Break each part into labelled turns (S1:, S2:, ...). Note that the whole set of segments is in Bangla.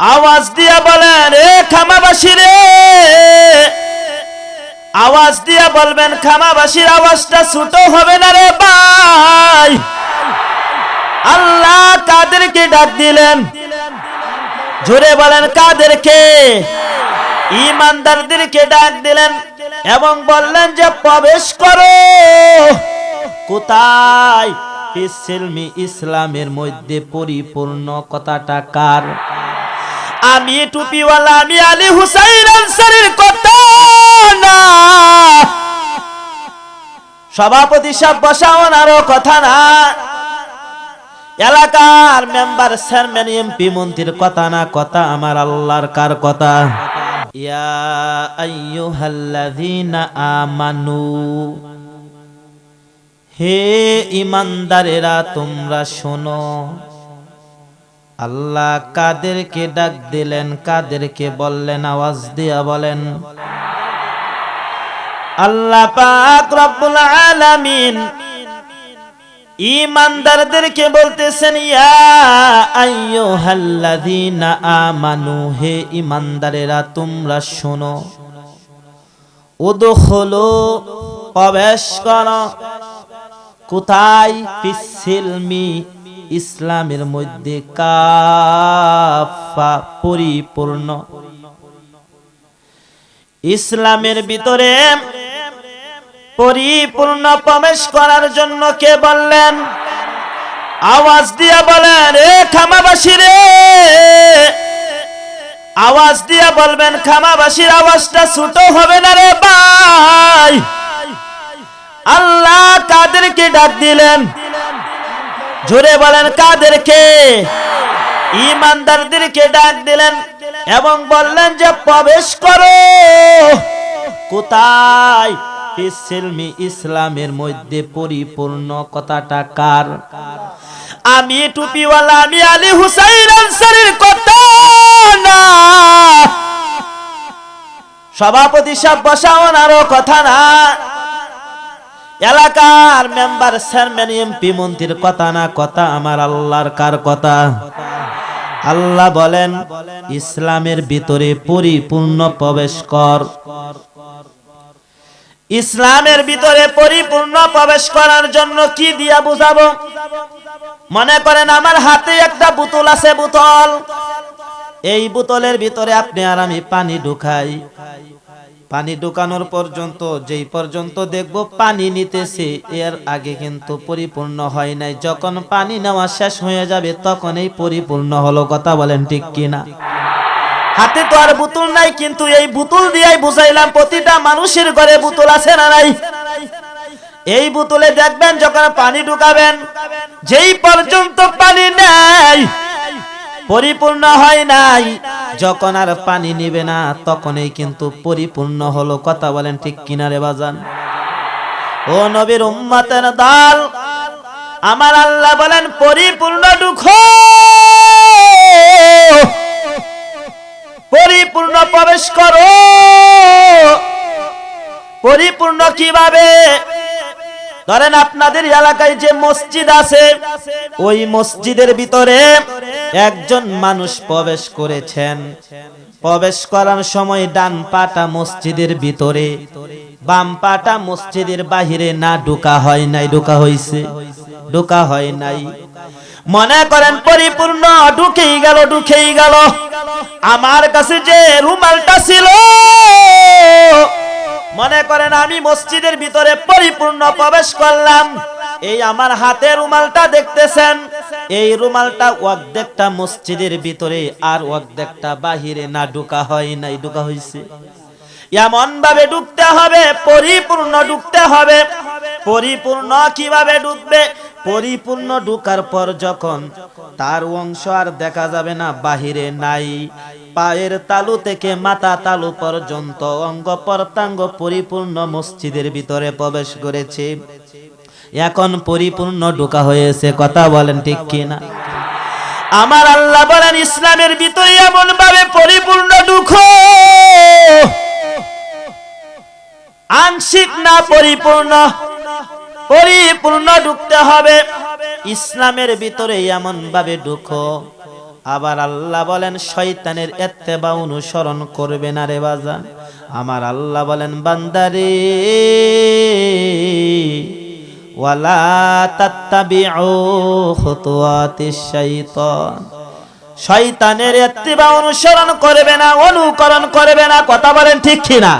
S1: আওয়াজ দিয়া বলেন রে খামাবাসী রে! আওয়াজ দিয়া বলবেন খামাবাসীর আওয়াজটা ছোট হবে না রে ভাই। আল্লাহ কাদেরকে ডাক দিলেন। জোরে বলেন, কাদেরকে? ইমানদারদেরকে ডাক দিলেন এবং বললেন যে, প্রবেশ করো। কোথায়? ইসলামের মধ্যে পরিপূর্ণ কথাটা কার? আমি টুপিওয়ালা, আমি আলী হুসাইন আনসারির কথা সভাপতি সাহেব বসাওন আরও কথা না। এলাকার মেম্বার, চেয়ারম্যান, এমপি, মন্ত্রীর কথা না, কথা আমার আল্লাহর কার কথা? ইয়া আইয়ুহাল্লাযীনা আমানু, হে ইমানদারেরা, তোমরা শোনো। আল্লাহ কাদেরকে ডাক দিলেন, কাদেরকে বললেন, আওয়াজ দিয়া বলেন, আল্লাহ পাক রব্বুল আলামিন ইমানদারদেরকে বলতেছেন, ইয়া আইয়ুহাল্লাযীনা আমানু, হে ইমানদারেরা তোমরা শোনো, উদখুলু, প্রবেশ করো, কোথায়? ফিসিলমি ইসলামের মধ্যে কাফা পরিপূর্ণ। ইসলামের ভিতরে পরিপূর্ণ প্রবেশ করার জন্য কে বললেন? আওয়াজ দিয়া বলেন রে খামাবাসী রে! আওয়াজ দিয়া বলবেন খামাবাসীর আওয়াজটা ছোট হবে না রে ভাই। আল্লাহ কাদেরকে ডাক দিলেন জোরে বলেন কাদেরকে? ইমানদারদেরকে ডাক দিলেন এবং বললেন যে, প্রবেশ করো। কোথায়? ইসলামের মধ্যে পরিপূর্ণ কথাটা কার? আমি টুপিওয়ালা, আমি আলী হুসাইন আনসারির কথা না। সভাপতি বসাওন আরও কথা না। এলাকার মেম্বার, চেয়ারম্যান, এমপি, মন্ত্রীর কথা না কথা আমার আল্লাহর কার কথা? আল্লাহ বলেন, ইসলামের ভিতরে পরিপূর্ণ প্রবেশ কর। ইসলামের ভিতরে পরিপূর্ণ প্রবেশ করার জন্য কি দিয়া বুঝাবো? মনে করেন আমার হাতে একটা বোতল আছে বোতল। এই বোতলের ভিতরে আপনি আর আমি পানি ঢুকাই। পানি ঢুকানোর পর্যন্ত, যেই পর্যন্ত দেখব পানি নিতেছে, এর আগে কিন্তু পরিপূর্ণ হয় নাই। যখন পানি নেওয়া শেষ হয়ে যাবে তখন এই পরিপূর্ণ হলো, কথা বলেন ঠিক কিনা? হাতে তো আর বোতল নাই, কিন্তু এই বোতল দিয়ে বুঝাইলাম, প্রতিটা মানুষের ঘরে বোতল আছে না নাই? এই বোতলে দেখবেন, যখন পানি ঢুকাবেন, যেই পর্যন্ত পানি নেই পরিপূর্ণ হয় নাই। যখন আর পানি নিবে না, তখনই কিন্তু পরিপূর্ণ হলো। কথা বলেন ঠিক কিনারে বাজান? ও নবীর উম্মতের দল, আমার আল্লাহ বলেন, পরিপূর্ণ দুঃখ। পরিপূর্ণ প্রবেশ করো। পরিপূর্ণ কীভাবে? ধরেন আপনাদের এলাকায় যে মসজিদ আছে, ওই মসজিদের ভিতরে একজন মানুষ প্রবেশ করেছেন। প্রবেশ করার সময় ডান পাটা মসজিদের ভিতরে, বাম পাটা মসজিদের বাহিরে না, ঢোকা হয় নাই, ঢোকা হইছে, ঢোকা হয় নাই। মনে করেন পরিপূর্ণ, ঢুকেই গেল ঢুকেই গেল। আমার কাছে যে রুমালটা ছিল, মনে করেন আমি মসজিদের ভিতরে পরিপূর্ণ প্রবেশ করলাম। এই আমার হাতে রুমালটা দেখতেছেন এই রুমালটা অর্ধেকটা মসজিদের ভিতরে আর অর্ধেকটা বাহিরে না, ঢুকা হয় নাই, ঢুকা হয়েছে এমন ভাবে ঢুকতে হবে, পরিপূর্ণ ঢুকতে হবে। পরিপূর্ণ কীভাবে ঢুকবে? পরিপূর্ণ ঢুকার পর যখন তার অংশ আর দেখা যাবে না, বাহিরে নাই। পায়ের তালু থেকে মাথা তালু পর্যন্ত অঙ্গ প্রত্যঙ্গ পরিপূর্ণ মসজিদের ভিতরে প্রবেশ করেছে। এখন পরিপূর্ণ ঢোকা হয়েছে, কথা বলেন ঠিক কিনা? আমার আল্লাহ বলেন, ইসলামের ভিতরে এমন ভাবে পরিপূর্ণ ঢুকো। আংশিক না পরিপূর্ণ পরিপূর্ণ ঢুকতে হবে। ইসলামের ভিতরে এমন ভাবে ঢুকো। আবার আল্লাহ বলেন শৈতানের শয়তানের এত্তেবা অনুসরণ করবে না রে বাজান। আমার আল্লাহ বলেন, বান্দারে শয়তানের অনুসরণ করবে না, অনুকরণ করবে না, কথা বলেন ঠিক কিনা?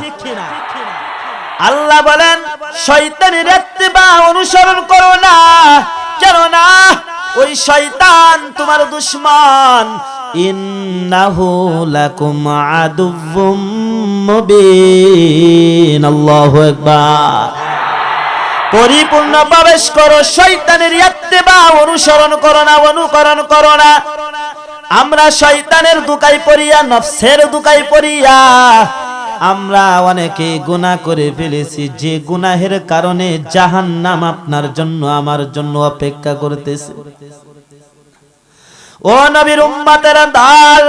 S1: আল্লাহ বলেন, শয়তানের ইত্তিবা অনুসরণ করো না কেন না ওই শয়তান তোমার দুশমন। ইন্নাহু লাকুম আকবার। পরিপূর্ণ প্রবেশ করো, শয়তানের ইত্তিবা অনুসরণ করো না, অনুকরণ করো না। আমরা শয়তানের দুকাই পড়িয়া, নফসের দুকাই পড়িয়া, আমরা অনেকে গুনাহ করে ফেলেছি। যে গুনাহের কারণে জাহান্নাম আপনার জন্য, আমার জন্য অপেক্ষা করতেছে। ও নবীর উম্মাতের, দল